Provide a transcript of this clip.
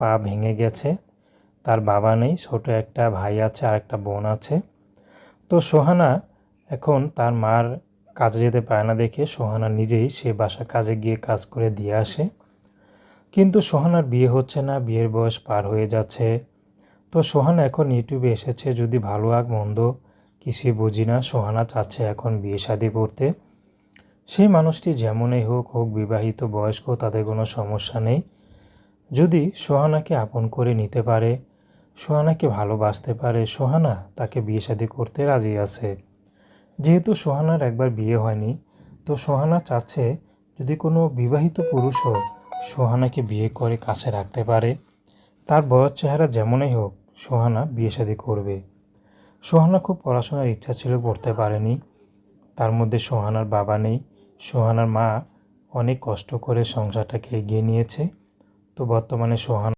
পা ভেঙে গেছে। তার বাবা নেই, ছোট একটা ভাই আছে, আর একটা বোন আছে। তো সোহানা এখন তার মার কাজে যেতে পারে না দেখে সোহানা নিজেই সে বাসা কাজে গিয়ে কাজ করে দিয়ে আসে। কিন্তু সোহানার বিয়ে হচ্ছে না, বিয়ের বয়স পার হয়ে যাচ্ছে। তো সোহানা এখন ইউটিউবে এসেছে, যদি ভালো আগ মন্দ কিছুই বুঝি না, সোহানা চাচ্ছে এখন বিয়ে শাদি করতে। সেই মানুষটি যেমনই হোক হোক বিবাহিত, বয়স্ক, তাদের কোনো সমস্যা নেই। যদি সোহানাকে আপন করে নিতে পারে, সোহানাকে ভালোবাসতে পারে, সোহানা তাকে বিয়ে শাদি করতে রাজি আছে। যেহেতু সোহানার একবার বিয়ে হয়নি, তো সোহানা চাচ্ছে যদি কোনো বিবাহিত পুরুষও সোহানাকে বিয়ে করে কাছে রাখতে পারে, তার বয়স চেহারা যেমনই হোক, সোহানা বিয়ে শাদি করবে। সোহানা খুব পড়াশোনার ইচ্ছা ছিল, করতে পারেনি। তার মধ্যে সোহানার বাবা নেই, সোহানার মা অনেক কষ্ট করে সংসারটাকে এগিয়ে নিয়েছে। তো বর্তমানে সোহানা